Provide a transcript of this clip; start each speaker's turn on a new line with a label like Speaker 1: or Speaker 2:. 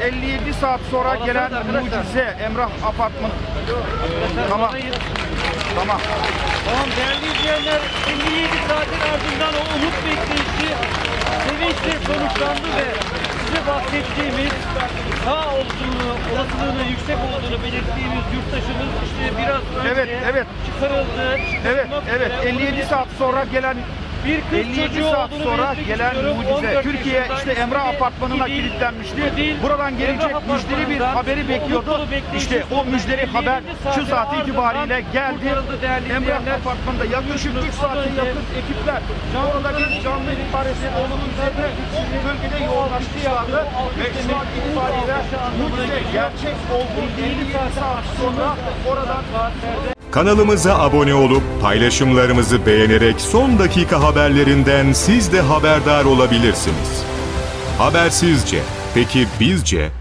Speaker 1: 57 saat sonra gelen mucize Emrah Apartman. Tamam. Tamam.
Speaker 2: Tamam değerli izleyenler 57 saatin ardından o umut bekleyişi sevinçle sonuçlandı ve size bahsettiğimiz sağ olduğunu, olasılığının yüksek olduğunu belirttiğimiz yurttaşımız işte biraz önce
Speaker 1: Evet, evet.
Speaker 2: çıkarıldı.
Speaker 1: Evet, evet.
Speaker 2: üzere.
Speaker 1: 57 saat sonra gelen
Speaker 2: bir kız
Speaker 1: 57
Speaker 2: çocuğu
Speaker 1: saat sonra gelen mucize.
Speaker 2: 14
Speaker 1: Türkiye işte Emrah Apartmanı'na kilitlenmişti.
Speaker 2: İdil,
Speaker 1: Buradan gelecek müjdeli bir haberi bekliyordu. İşte o müjdeli
Speaker 2: 57
Speaker 1: haber şu saat itibariyle geldi. Emrah. Apartmanı'nda yaklaşık 3 saate yakın ekipler orada bir canlı ihbaresi olduğunun üzerine o bölgede yoğunlaşmışlardı. Ve şu an itibariyle mucize gerçek olduğu 57 saat sonra oradan
Speaker 3: Kanalımıza abone olup paylaşımlarımızı beğenerek son dakika haberlerinden siz de haberdar olabilirsiniz. Habersizce. Peki bizce